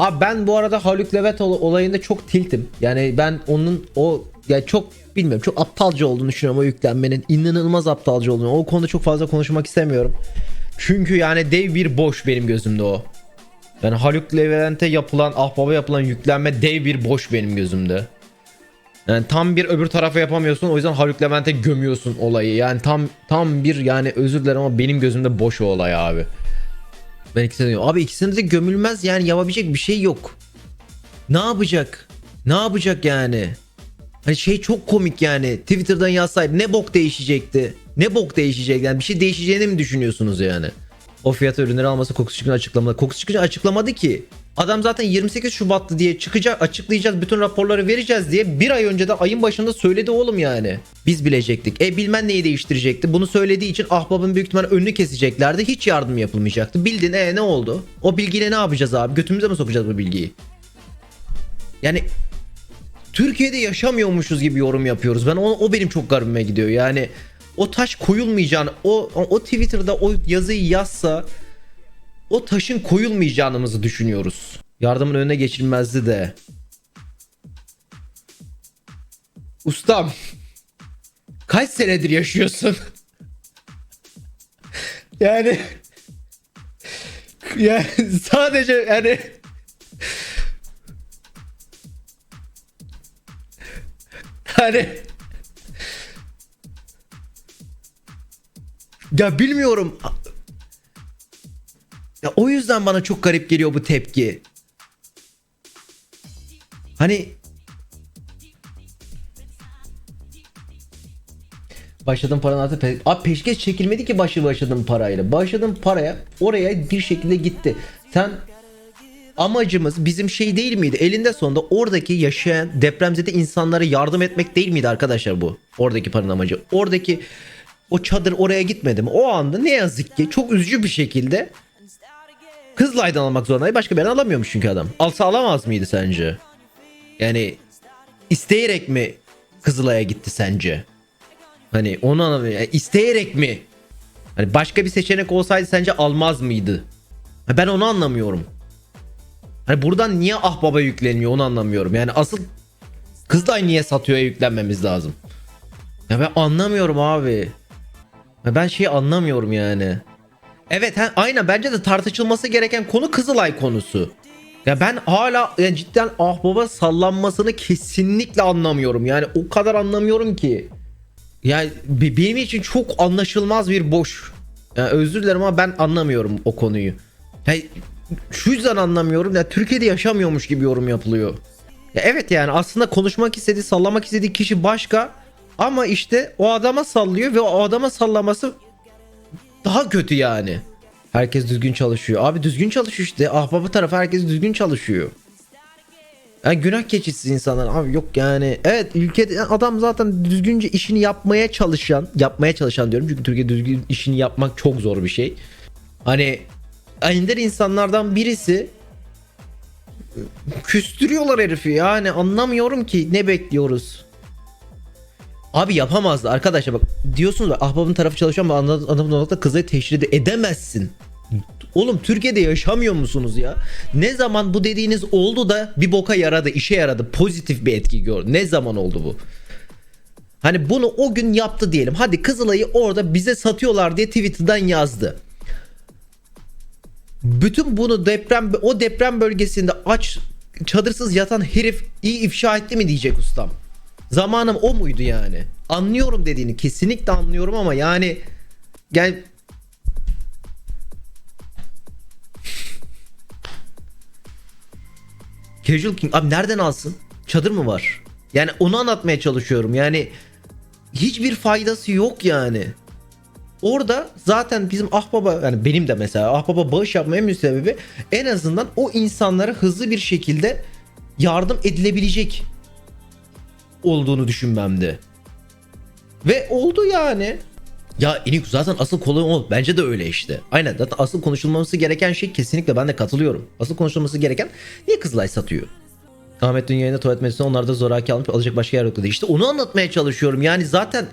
Abi ben bu arada Haluk Levent ol- olayında çok tiltim. Yani ben onun o ya çok bilmiyorum çok aptalca olduğunu düşünüyorum o yüklenmenin. inanılmaz aptalca olduğunu. O konuda çok fazla konuşmak istemiyorum. Çünkü yani dev bir boş benim gözümde o. Yani Haluk Levent'e yapılan ahbaba yapılan yüklenme dev bir boş benim gözümde. Yani tam bir öbür tarafa yapamıyorsun o yüzden Haluk Levent'e gömüyorsun olayı. Yani tam tam bir yani özür dilerim ama benim gözümde boş o olay abi. Ben ikisine diyorum. Abi ikisinde de gömülmez yani yapabilecek bir şey yok. Ne yapacak? Ne yapacak yani? Hani şey çok komik yani. Twitter'dan yazsaydı ne bok değişecekti? Ne bok değişecek? Yani bir şey değişeceğini mi düşünüyorsunuz yani? O fiyat ürünleri alması Kokusu Çıkın açıklamadı. Kokusu Çıkın açıklamadı ki. Adam zaten 28 Şubat'tı diye çıkacak açıklayacağız bütün raporları vereceğiz diye bir ay önceden ayın başında söyledi oğlum yani. Biz bilecektik. E bilmem neyi değiştirecekti. Bunu söylediği için ahbabın büyük ihtimalle önünü keseceklerdi. Hiç yardım yapılmayacaktı. Bildin e ne oldu? O bilgiyle ne yapacağız abi? Götümüze mi sokacağız bu bilgiyi? Yani Türkiye'de yaşamıyormuşuz gibi yorum yapıyoruz. Ben o, o benim çok garibime gidiyor. Yani o taş koyulmayacağını, o, o Twitter'da o yazıyı yazsa o taşın koyulmayacağımızı düşünüyoruz. Yardımın önüne geçilmezdi de. Ustam. Kaç senedir yaşıyorsun? yani yani sadece yani hani ya bilmiyorum ya o yüzden bana çok garip geliyor bu tepki. Hani Başladığım paranın altı pe Abi peşkeş çekilmedi ki başı başladığım parayla. Başladığım paraya oraya bir şekilde gitti. Sen amacımız bizim şey değil miydi? Elinde sonunda oradaki yaşayan depremzede insanlara yardım etmek değil miydi arkadaşlar bu? Oradaki paranın amacı. Oradaki o çadır oraya gitmedi mi? O anda ne yazık ki çok üzücü bir şekilde Kızılay'dan almak zorundaydı. Başka bir alamıyormuş çünkü adam. Alsa alamaz mıydı sence? Yani isteyerek mi Kızılay'a gitti sence? Hani onu anlamıyorum. Yani isteyerek mi? Hani başka bir seçenek olsaydı sence almaz mıydı? Ben onu anlamıyorum. Hani buradan niye ahbaba yükleniyor onu anlamıyorum. Yani asıl Kızılay niye satıyor'a yüklenmemiz lazım? Ya ben anlamıyorum abi. Ya ben şeyi anlamıyorum yani. Evet he, aynen bence de tartışılması gereken konu Kızılay konusu. Ya ben hala yani cidden ahbaba sallanmasını kesinlikle anlamıyorum. Yani o kadar anlamıyorum ki. Yani be- benim için çok anlaşılmaz bir boş. Yani özür dilerim ama ben anlamıyorum o konuyu. Yani şu yüzden anlamıyorum. Ya Türkiye'de yaşamıyormuş gibi yorum yapılıyor. Ya evet yani aslında konuşmak istediği, sallamak istediği kişi başka ama işte o adama sallıyor ve o adama sallaması daha kötü yani. Herkes düzgün çalışıyor. Abi düzgün çalışıyor işte. Ahbaba tarafı herkes düzgün çalışıyor. Yani günah keçisi insanlar abi yok yani. Evet ülkede adam zaten düzgünce işini yapmaya çalışan, yapmaya çalışan diyorum çünkü Türkiye düzgün işini yapmak çok zor bir şey. Hani ender insanlardan birisi küstürüyorlar herifi yani anlamıyorum ki ne bekliyoruz. Abi yapamazdı arkadaşlar bak diyorsunuz bak ahbabın tarafı çalışıyor ama anladığım olarak kızı teşhir de edemezsin. Oğlum Türkiye'de yaşamıyor musunuz ya? Ne zaman bu dediğiniz oldu da bir boka yaradı, işe yaradı, pozitif bir etki gördü. Ne zaman oldu bu? Hani bunu o gün yaptı diyelim. Hadi Kızılay'ı orada bize satıyorlar diye Twitter'dan yazdı. Bütün bunu deprem o deprem bölgesinde aç çadırsız yatan herif iyi ifşa etti mi diyecek ustam. Zamanım o muydu yani? Anlıyorum dediğini kesinlikle anlıyorum ama yani gel Casual King abi nereden alsın? Çadır mı var? Yani onu anlatmaya çalışıyorum. Yani hiçbir faydası yok yani. Orada zaten bizim ahbaba yani benim de mesela ahbaba bağış yapmaya müsebbibi en azından o insanlara hızlı bir şekilde yardım edilebilecek olduğunu düşünmemdi. Ve oldu yani. Ya inik zaten asıl konu o. Bence de öyle işte. Aynen zaten asıl konuşulması gereken şey kesinlikle ben de katılıyorum. Asıl konuşulması gereken niye Kızılay satıyor? Ahmet dün yayında tuvalet meclisinde onlar da zoraki alınıp alacak başka yer yok. İşte onu anlatmaya çalışıyorum. Yani zaten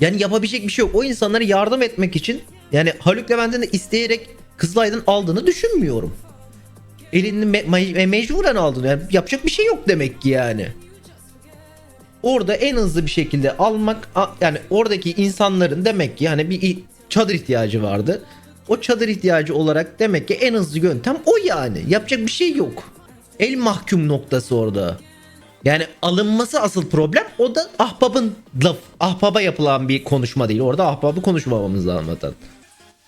yani yapabilecek bir şey yok. O insanlara yardım etmek için yani Haluk Levent'in de isteyerek Kızılay'dan aldığını düşünmüyorum. Elini me- me- mecburen aldın. Yani yapacak bir şey yok demek ki yani. Orada en hızlı bir şekilde almak yani oradaki insanların demek ki yani bir çadır ihtiyacı vardı. O çadır ihtiyacı olarak demek ki en hızlı yöntem o yani. Yapacak bir şey yok. El mahkum noktası orada. Yani alınması asıl problem o da ahbabın laf ahbaba yapılan bir konuşma değil. Orada ahbabı konuşmamamız lazım.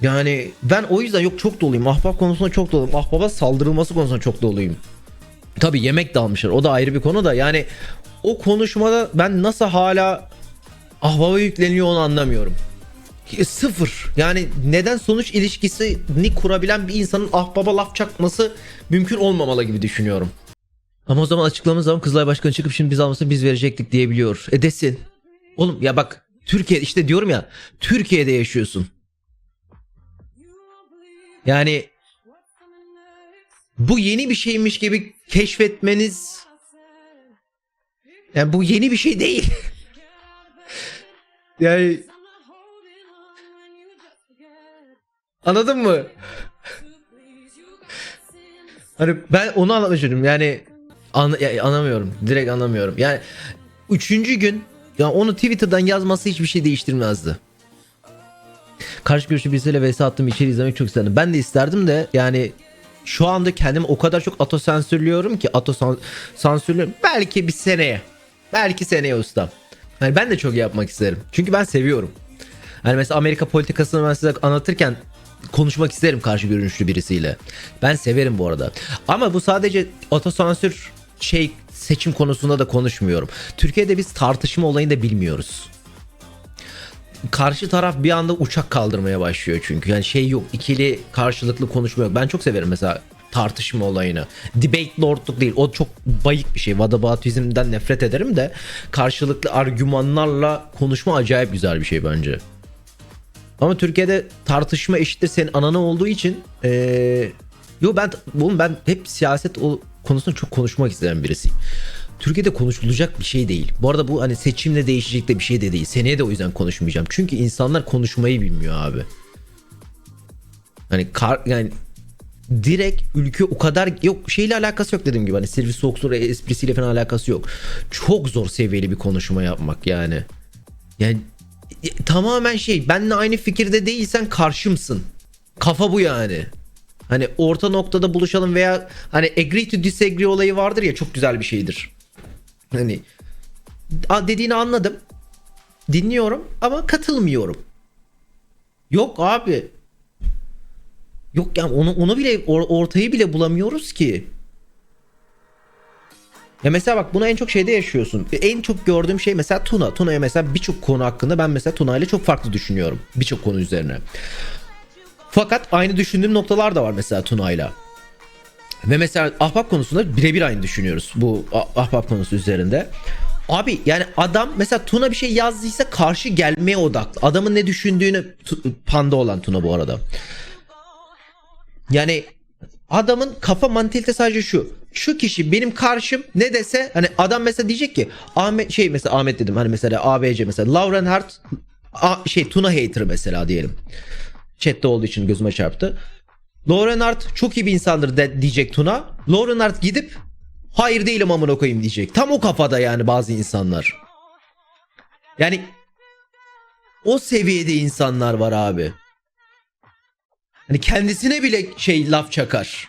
Yani ben o yüzden yok çok doluyum. Ahbap konusunda çok doluyum. Ahbaba saldırılması konusunda çok doluyum. Tabi yemek de almışlar. O da ayrı bir konu da yani o konuşmada ben nasıl hala ahbaba yükleniyor onu anlamıyorum. Sıfır. Yani neden sonuç ilişkisini kurabilen bir insanın ahbaba laf çakması mümkün olmamalı gibi düşünüyorum. Ama o zaman açıklamamız zaman Kızılay Başkanı çıkıp şimdi biz almasa biz verecektik diyebiliyor. E desin. Oğlum ya bak Türkiye işte diyorum ya Türkiye'de yaşıyorsun. Yani bu yeni bir şeymiş gibi keşfetmeniz yani bu yeni bir şey değil. yani anladın mı? Hani ben onu istiyorum. Yani an, ya, anlamıyorum. Direkt anlamıyorum. Yani üçüncü gün ya onu Twitter'dan yazması hiçbir şey değiştirmezdi. Karşı görüşlü birisiyle vs attığım içeri izlemek çok isterdim. Ben de isterdim de yani şu anda kendimi o kadar çok ato ki ato san- sansürlüyorum. Belki bir seneye. Belki seneye ustam. Hani ben de çok yapmak isterim. Çünkü ben seviyorum. Hani mesela Amerika politikasını ben size anlatırken konuşmak isterim karşı görünüşlü birisiyle. Ben severim bu arada. Ama bu sadece otosansür şey seçim konusunda da konuşmuyorum. Türkiye'de biz tartışma olayını da bilmiyoruz. Karşı taraf bir anda uçak kaldırmaya başlıyor çünkü. Yani şey yok ikili karşılıklı konuşma yok. Ben çok severim mesela tartışma olayını. Debate lordluk değil. O çok bayık bir şey. Vadabatizmden nefret ederim de karşılıklı argümanlarla konuşma acayip güzel bir şey bence. Ama Türkiye'de tartışma eşittir senin anana olduğu için ee, yo ben oğlum ben hep siyaset o konusunda çok konuşmak isteyen birisiyim. Türkiye'de konuşulacak bir şey değil. Bu arada bu hani seçimle değişecek de bir şey de değil. Seneye de o yüzden konuşmayacağım. Çünkü insanlar konuşmayı bilmiyor abi. Hani kar, yani direkt ülke o kadar yok şeyle alakası yok dediğim gibi hani Silvi Soğuksu'nun esprisiyle falan alakası yok. Çok zor seviyeli bir konuşma yapmak yani. Yani e, tamamen şey benle aynı fikirde değilsen karşımsın. Kafa bu yani. Hani orta noktada buluşalım veya hani agree to disagree olayı vardır ya çok güzel bir şeydir. Hani dediğini anladım. Dinliyorum ama katılmıyorum. Yok abi. Yok yani onu onu bile or- ortayı bile bulamıyoruz ki. Ya mesela bak bunu en çok şeyde yaşıyorsun. En çok gördüğüm şey mesela Tuna. Tuna'ya mesela birçok konu hakkında ben mesela Tuna ile çok farklı düşünüyorum. Birçok konu üzerine. Fakat aynı düşündüğüm noktalar da var mesela Tuna'yla. Ve mesela ahbap konusunda birebir aynı düşünüyoruz bu ah- ahbap konusu üzerinde. Abi yani adam mesela Tuna bir şey yazdıysa karşı gelmeye odaklı. Adamın ne düşündüğünü panda olan Tuna bu arada. Yani adamın kafa mantalitesi sadece şu. Şu kişi benim karşım ne dese hani adam mesela diyecek ki Ahmet şey mesela Ahmet dedim hani mesela ABC mesela Lauren Hart A- şey Tuna hater mesela diyelim. Chat'te olduğu için gözüme çarptı. Lauren Hart çok iyi bir insandır de, diyecek Tuna. Lauren Hart gidip hayır değilim amına koyayım diyecek. Tam o kafada yani bazı insanlar. Yani o seviyede insanlar var abi. Hani kendisine bile şey laf çakar.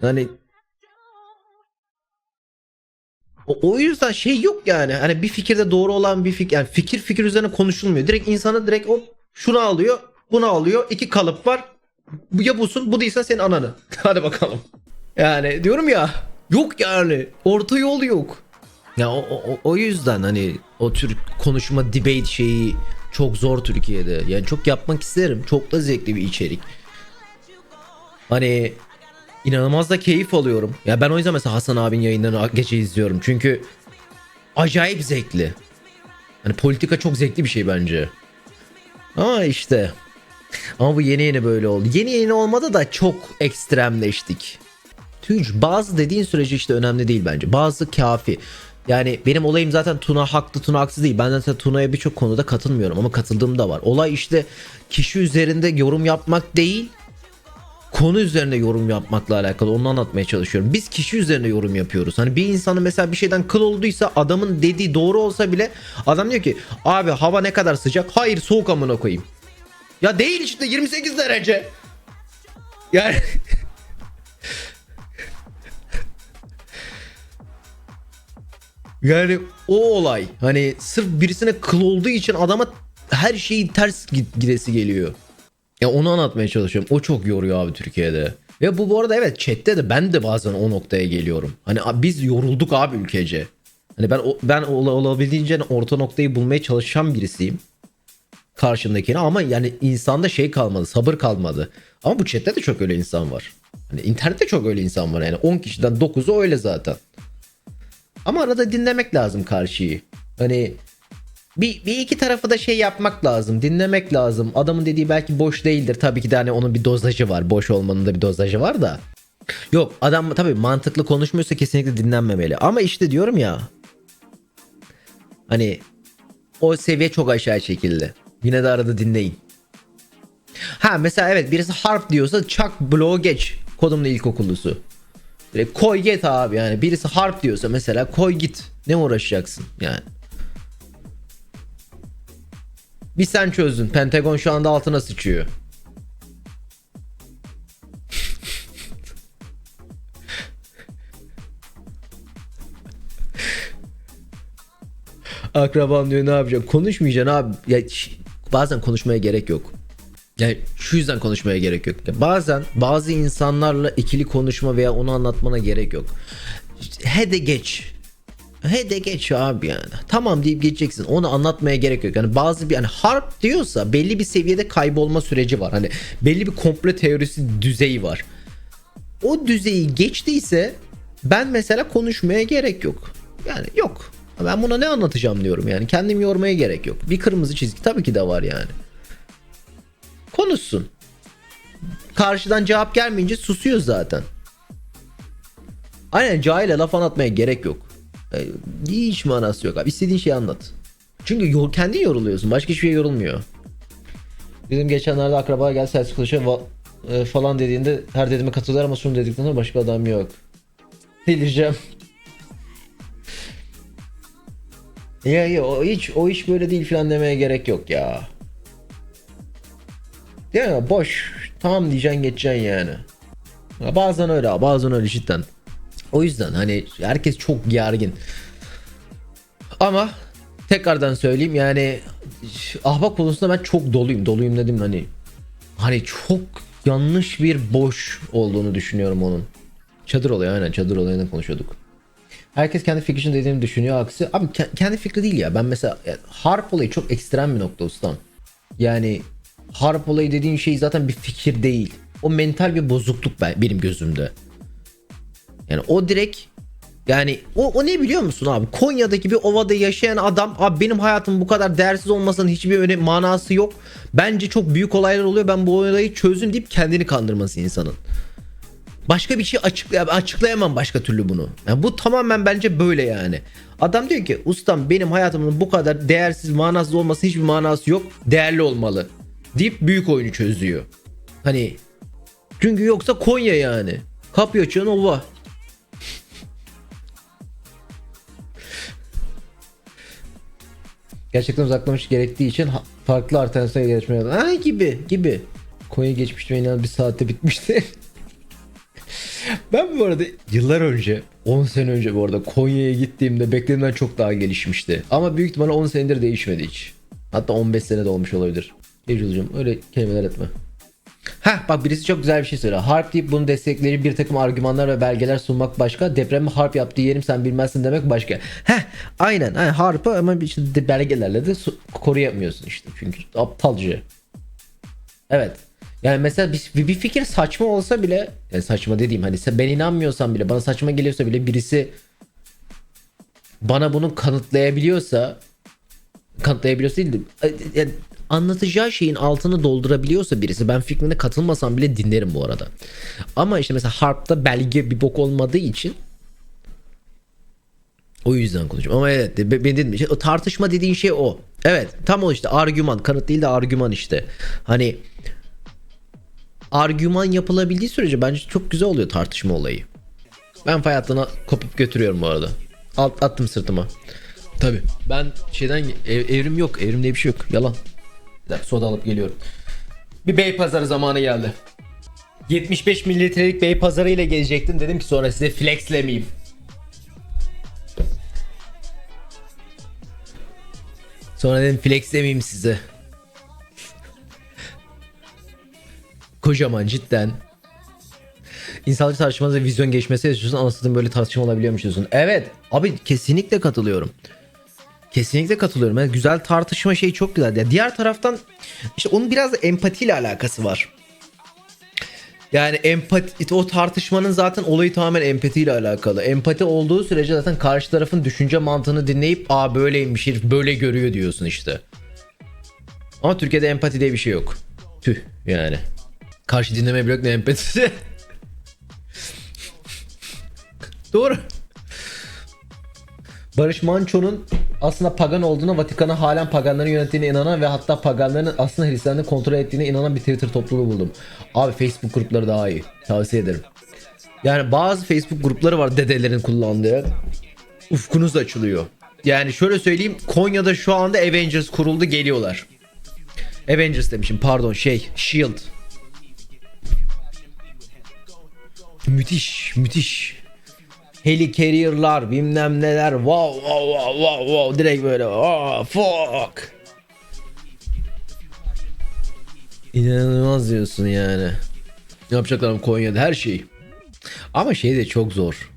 Hani o, yüzden şey yok yani. Hani bir fikirde doğru olan bir fikir yani fikir fikir üzerine konuşulmuyor. Direkt insanı direkt o şunu alıyor, bunu alıyor. İki kalıp var. Ya busun, bu değilse senin ananı. Hadi bakalım. Yani diyorum ya yok yani. Orta yol yok. Ya o, o, o yüzden hani o tür konuşma debate şeyi çok zor Türkiye'de. Yani çok yapmak isterim. Çok da zevkli bir içerik. Hani inanılmaz da keyif alıyorum. Ya ben o yüzden mesela Hasan abinin yayınlarını gece izliyorum. Çünkü acayip zevkli. Hani politika çok zevkli bir şey bence. Ama işte. Ama bu yeni yeni böyle oldu. Yeni yeni olmadı da çok ekstremleştik. Tunç bazı dediğin sürece işte önemli değil bence. Bazı kafi. Yani benim olayım zaten Tuna haklı Tuna haksız değil. Ben zaten Tuna'ya birçok konuda katılmıyorum ama katıldığım da var. Olay işte kişi üzerinde yorum yapmak değil konu üzerinde yorum yapmakla alakalı onu anlatmaya çalışıyorum. Biz kişi üzerinde yorum yapıyoruz. Hani bir insanın mesela bir şeyden kıl olduysa adamın dediği doğru olsa bile adam diyor ki abi hava ne kadar sıcak? Hayır soğuk amına koyayım. Ya değil işte 28 derece. Yani Yani o olay hani sırf birisine kıl olduğu için adama her şeyi ters gidesi geliyor. Ya onu anlatmaya çalışıyorum. O çok yoruyor abi Türkiye'de. Ve bu bu arada evet chatte de ben de bazen o noktaya geliyorum. Hani biz yorulduk abi ülkece. Hani ben ben ola- olabildiğince orta noktayı bulmaya çalışan birisiyim. Karşındakine ama yani insanda şey kalmadı, sabır kalmadı. Ama bu chatte de çok öyle insan var. Hani internette çok öyle insan var yani 10 kişiden 9'u öyle zaten. Ama arada dinlemek lazım karşıyı. Hani bir, bir iki tarafı da şey yapmak lazım. Dinlemek lazım. Adamın dediği belki boş değildir. Tabii ki de hani onun bir dozajı var. Boş olmanın da bir dozajı var da. Yok adam tabii mantıklı konuşmuyorsa kesinlikle dinlenmemeli. Ama işte diyorum ya. Hani o seviye çok aşağı çekildi. Yine de arada dinleyin. Ha mesela evet birisi harp diyorsa çak bloğu geç. Kodumlu ilkokullusu. Direkt koy git abi yani. Birisi harp diyorsa mesela koy git. Ne uğraşacaksın yani. Bir sen çözdün. Pentagon şu anda altına sıçıyor. Akraban diyor ne yapacak? Konuşmayacaksın abi. Ya bazen konuşmaya gerek yok. Yani şu yüzden konuşmaya gerek yok. Bazen bazı insanlarla ikili konuşma veya onu anlatmana gerek yok. He de geç. He de geç abi yani. Tamam deyip geçeceksin. Onu anlatmaya gerek yok. Yani bazı bir hani harp diyorsa belli bir seviyede kaybolma süreci var. Hani belli bir komple teorisi düzeyi var. O düzeyi geçtiyse ben mesela konuşmaya gerek yok. Yani yok. Ben buna ne anlatacağım diyorum yani. Kendim yormaya gerek yok. Bir kırmızı çizgi tabii ki de var yani konuşsun. Karşıdan cevap gelmeyince susuyor zaten. Aynen cahile laf anlatmaya gerek yok. E, hiç manası yok abi. İstediğin şeyi anlat. Çünkü yor, kendin yoruluyorsun. Başka hiçbir şey yorulmuyor. Bizim geçenlerde akraba gel ses konuşuyor va- e, falan dediğinde her dediğime katılır ama şunu dedikten sonra başka adam yok. Delireceğim. Ya ya o hiç o iş böyle değil falan demeye gerek yok ya. Değil mi? Boş. Tamam diyeceksin geçeceksin yani. Ya bazen öyle bazen öyle cidden. O yüzden hani herkes çok gergin. Ama tekrardan söyleyeyim yani ahbap konusunda ben çok doluyum. Doluyum dedim hani hani çok yanlış bir boş olduğunu düşünüyorum onun. Çadır olayı aynen çadır olayını konuşuyorduk. Herkes kendi fikrini dediğini düşünüyor aksi. Abi ke- kendi fikri değil ya. Ben mesela harp olayı çok ekstrem bir nokta ustam. Yani harp olayı dediğin şey zaten bir fikir değil. O mental bir bozukluk ben, benim gözümde. Yani o direkt yani o, o ne biliyor musun abi? Konya'daki bir ovada yaşayan adam abi benim hayatım bu kadar değersiz olmasının hiçbir öne manası yok. Bence çok büyük olaylar oluyor. Ben bu olayı çözdüm deyip kendini kandırması insanın. Başka bir şey açıklay açıklayamam başka türlü bunu. Yani bu tamamen bence böyle yani. Adam diyor ki ustam benim hayatımın bu kadar değersiz manasız olması hiçbir manası yok. Değerli olmalı. Deyip büyük oyunu çözüyor. Hani çünkü yoksa Konya yani. Kapıyı açıyorsun ova. Gerçekten uzaklamış gerektiği için farklı alternatifler gelişmeye Ha gibi gibi. Konya geçmişti ve inan bir saatte bitmişti. Ben bu arada yıllar önce 10 sene önce bu arada Konya'ya gittiğimde beklediğimden çok daha gelişmişti. Ama büyük ihtimalle 10 senedir değişmedi hiç. Hatta 15 sene de olmuş olabilir. Ecil'cim öyle kelimeler etme. Heh bak birisi çok güzel bir şey söylüyor. Harp deyip bunu destekleri bir takım argümanlar ve belgeler sunmak başka. Depremi harp yaptığı yerim sen bilmezsin demek başka. Heh aynen. aynen harpı ama işte belgelerle de su- koruyamıyorsun işte. Çünkü aptalca. Evet. Yani mesela bir, bir fikir saçma olsa bile yani saçma dediğim hani ben inanmıyorsam bile bana saçma geliyorsa bile birisi bana bunu kanıtlayabiliyorsa kanıtlayabiliyorsa değil de e, e, anlatacağı şeyin altını doldurabiliyorsa birisi ben fikrine katılmasam bile dinlerim bu arada. Ama işte mesela harpta belge bir bok olmadığı için O yüzden konuşuyorum. Ama evet be- ben dedim işte, o tartışma dediğin şey o. Evet tam o işte argüman. Kanıt değil de argüman işte. Hani argüman yapılabildiği sürece bence çok güzel oluyor tartışma olayı. Ben fay hattına kopup götürüyorum bu arada. Alt, attım sırtıma. Tabi. Ben şeyden ev- evrim yok. Evrim diye bir şey yok. Yalan. Soda alıp geliyorum. Bir bey pazarı zamanı geldi. 75 mililitrelik bey pazarı ile gelecektim. Dedim ki sonra size flexlemeyeyim. Sonra dedim flexlemeyeyim size. Kocaman cidden. İnsanlık tartışması ve vizyon geçmesi yaşıyorsun. Anasının böyle tartışma olabiliyormuş diyorsun. Evet. Abi kesinlikle katılıyorum. Kesinlikle katılıyorum. Yani güzel tartışma şey çok güzel. Ya diğer taraftan işte onun biraz da empatiyle alakası var. Yani empati o tartışmanın zaten olayı tamamen empatiyle alakalı. Empati olduğu sürece zaten karşı tarafın düşünce mantığını dinleyip aa böyleymiş herif böyle görüyor diyorsun işte. Ama Türkiye'de empati diye bir şey yok. Tüh yani. Karşı dinleme blok ne empatisi. Doğru. Barış Manço'nun aslında pagan olduğuna, Vatikan'ı halen paganların yönettiğine inanan ve hatta paganların aslında Hristiyanlığı kontrol ettiğine inanan bir Twitter topluluğu buldum. Abi Facebook grupları daha iyi. Tavsiye ederim. Yani bazı Facebook grupları var dedelerin kullandığı. Ufkunuz açılıyor. Yani şöyle söyleyeyim Konya'da şu anda Avengers kuruldu geliyorlar. Avengers demişim pardon şey Shield. Müthiş müthiş. Helicarrier'lar bilmem neler wow wow wow wow wow direkt böyle oh, fuck. İnanılmaz diyorsun yani. Yapacaklar Konya'da her şeyi. Ama şey de çok zor.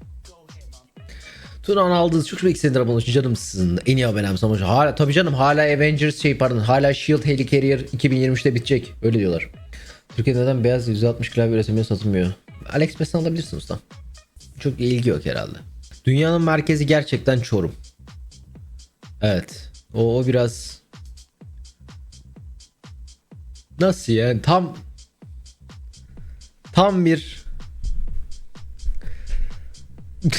Turan aldığınız çok çok senedir abone olmuş canım sizin en iyi abonem sonuç. Hala tabii canım hala Avengers şey pardon hala Shield Helicarrier 2023'te bitecek öyle diyorlar. Türkiye'de neden beyaz 160 klavye üretimiyor satılmıyor? AliExpress'ten alabilirsin usta. Çok ilgi yok herhalde. Dünyanın merkezi gerçekten Çorum. Evet. O, o biraz Nasıl yani tam tam bir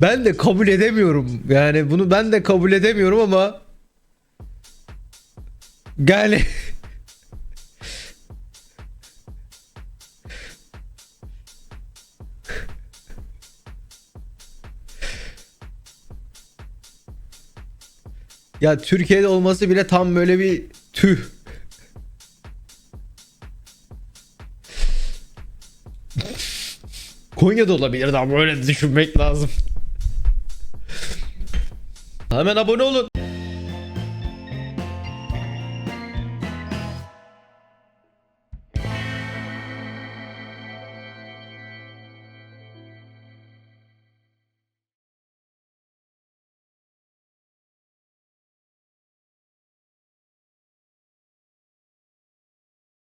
ben de kabul edemiyorum. Yani bunu ben de kabul edemiyorum ama yani Ya Türkiye'de olması bile tam böyle bir tüh. Konya'da olabilir ama böyle düşünmek lazım. Hemen abone olun.